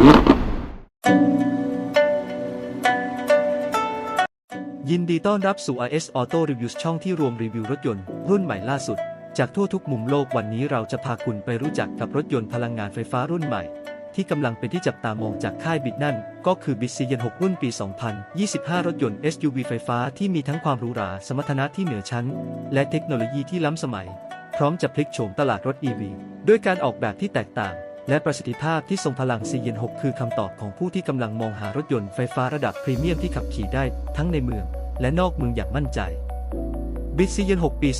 ยินดีต้อนรับสู่ AS Auto Reviews ช่องที่รวมรีวิวรถยนต์ รุ่นใหม่ล่าสุด จากทั่วทุกมุมโลกวันนี้เราจะพาคุณไปรู้จักกับรถยนต์พลังงานไฟฟ้ารุ่นใหม่ ที่กำลังเป็นที่จับตามองจากค่ายบิดนั่น ก็คือบิ z ซีเยน6รุ่นปี 2025 รถยนต์ SUV ไฟฟ้าที่มีทั้งความหรูหราสมรรถนะที่เหนือชั้น และเทคโนโลยีที่ล้ำสมัย พร้อมจะพลิกโฉมตลาดรถ EV ด้วยการออกแบบที่แตกต่าง และประสิทธิภาพที่ทรงพลัง c ียน6คือคำตอบของผู้ที่กำลังมองหารถยนต์ไฟฟ้าระดับพรีเมียมที่ขับขี่ได้ทั้งในเมือง และนอกเมืองอย่างมั่นใจบิตซีเยน6ปี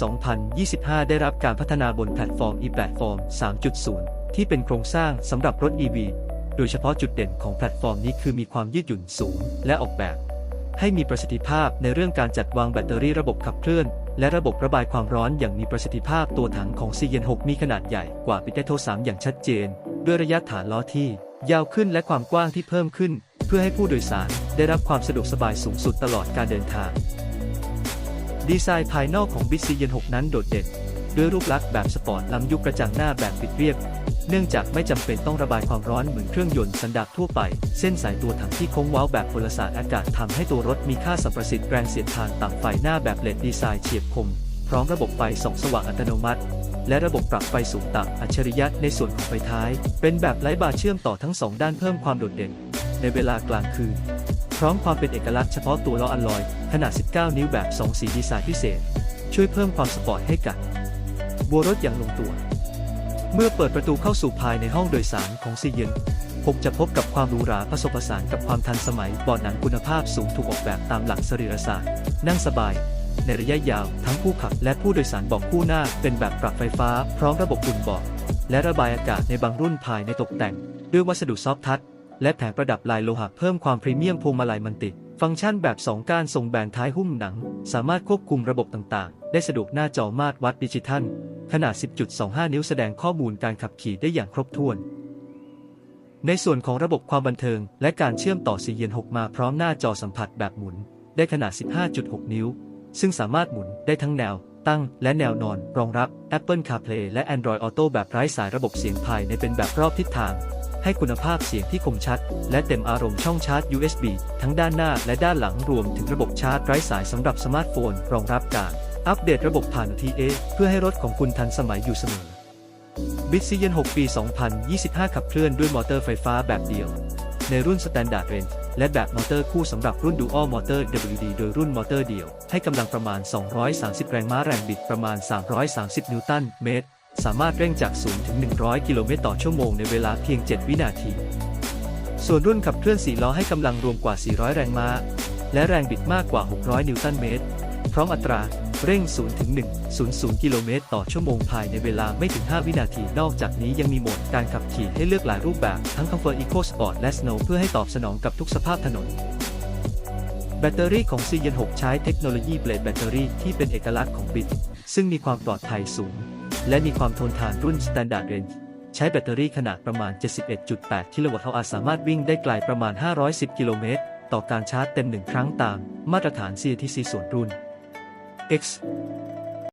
2025 ได้รับการพัฒนาบนแพลตฟอร์ม e-platform 3.0 ที่เป็นโครงสร้างสำหรับรถ EV โดยเฉพาะจุดเด่นของแพลตฟอร์มนี้คือมีความยืดหยุ่นสูง และออกแบบ ให้มีประสิทธิภาพในเรื่องการจัดวางแบตเตอรี่ระบบขับเคลื่อน และระบบระบายความร้อนอย่างมีประสิทธิภาพตัวถังของ c ีเยน6มีขนาดใหญ่กว่าปิเตโท3อย่างชัดเจน ด้วยระยะฐานล้อที่ ยาวขึ้นและความกว้างที่เพิ่มขึ้น เพื่อให้ผู้โดยสารได้รับความสะดวกสบายสูงสุดตลอดการเดินทาง ดีไซน์ภายนอกของ b i t c y 6นั้นโดดเด่น ด้วยรูปลักษณ์แบบสปอร์ตล้ำยุคกระจังหน้าแบบปิดเรียบ เนื่องจากไม่จำเป็นต้องระบายความร้อนเหมือนเครื่องยนต์สันดาปทั่วไป เส้นสายตัวถังที่โค้งเว้าแบบพลศาสตร์อากาศทำให้ตัวรถมีค่าสัมประสิทธิ์แรงเสียดทานต่ำไฟหน้าแบบเลดดีไซน์เฉียบคม พร้อมระบบไฟส่องสว่างอัตโนมัติ และระบบปรับไฟสูงต่ำอัจฉริยะในส่วนของไฟท้าย เป็นแบบไร้บาร์เชื่อมต่อทั้งสองด้านเพิ่มความโดดเด่น ในเวลากลางคืน พร้อมความเป็นเอกลักษณ์เฉพาะตัวล้ออัลลอย ขนาด 19 นิ้วแบบ 2 สีดีไซน์พิเศษ ช่วยเพิ่มความสปอร์ตให้กับบัวรถอย่างลงตัว เมื่อเปิดประตูเข้าสู่ภายในห้องโดยสารของซีเยนผมจะพบกับความหรูหราผสมผสานกับความทันสมัยเบาะหนังคุณภาพสูงถูกออกแบบตามหลักสรีรศาสตร์ นั่งสบาย ในระยะยาว ทั้งผู้ขับและผู้โดยสารบอกคู่หน้าเป็นแบบปรับไฟฟ้า พร้อมระบบอุ่นเบาะและระบายอากาศในบางรุ่นภายในตกแต่ง ด้วยวัสดุซอฟท์ทัชและแผงประดับลายโลหะเพิ่มความพรีเมียมพวงมาลัยมันติด ฟังก์ชันแบบ 2 กานทรงแบนท้ายหุ้มหนัง สามารถควบคุมระบบต่างๆ ได้สะดวกหน้าจอมาตรวัดดิจิทัล ขนาด 10.25 นิ้วแสดงข้อมูลการขับขี่ได้อย่างครบถ้วน ในส่วนของระบบความบันเทิง และการเชื่อมต่อ4เย็น6มาพร้อมหน้าจอสัมผัสแบบหมุน ได้ขนาด 15.6 นิ้ว ซึ่งสามารถหมุนได้ทั้งแนว ตั้งและแนวนอน รองรับ Apple CarPlay และ Android Auto แบบไร้สายระบบเสียงภายในเป็นแบบรอบทิศทาง ให้คุณภาพเสียงที่คมชัด และเต็มอารมณ์ช่องชาร์จ USB ทั้งด้านหน้าและด้านหลังรวมถึงระบบชาร์จไร้สายสำหรับสมาร์ทโฟน รองรับการอัปเดตระบบผ่าน OTA เพื่อให้รถของคุณทันสมัยอยู่เสมอบิตซีเยน6ปี 2025 ขับเคลื่อนด้วยมอเตอร์ไฟฟ้าแบบเดียว ในรุ่น Standard Range และแบบมอเตอร์คู่สำหรับรุ่น Dual Motor WD โดยรุ่นมอเตอร์เดียว ให้กำลังประมาณ 230 แรงม้าแรงบิดประมาณ 330 นิวตันเมตร สามารถเร่งจาก0ถึง 100 กิโลเมตรต่อชั่วโมงในเวลาเพียง 7 วินาที ส่วนรุ่นขับเคลื่อน 4 ล้อให้กำลังรวมกว่า 400 แรงม้า และแรงบิดมากกว่า 600 นิวตันเมตร พร้อมอัตรา เร่ง 0 ถึง 100 กิโลเมตรต่อชั่วโมงภายในเวลาไม่ถึง 5 วินาที นอกจากนี้ยังมีโหมดการขับขี่ให้เลือกหลายรูปแบบ ทั้ง Comfort Eco Sport และ Snow เพื่อให้ตอบสนองกับทุกสภาพถนนแบตเตอรี่ของ c ียน6ใช้เทคโนโลยีเบลดแบตเตอรี่ที่เป็นเอกลักษณ์ของบิตซึ่งมีความปลอดภัยสูง และมีความทนทานรุ่น Standard Range ใช้แบตเตอรี่ขนาดประมาณ 71.8 กิโลวัตต์อาสามารถวิ่งได้ไกลประมาณ 510 กิโลเมตร ต่อการชาร์จเต็มหนึ่งครั้งตาม มาตรฐาน CTC ส่วนรุ่น tactics.